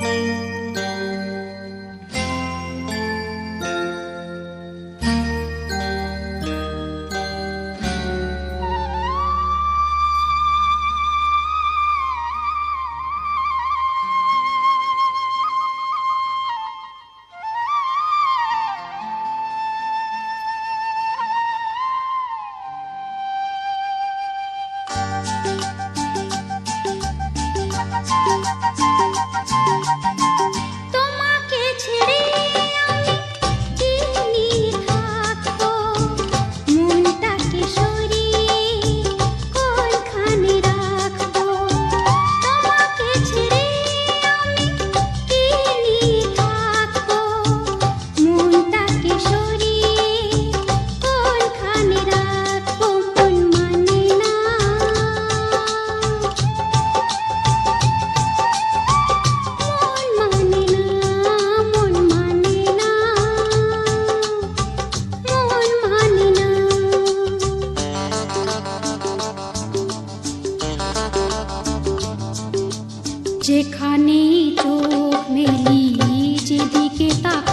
Música যেখানে চোখ মেলি যেদিকে তাকায়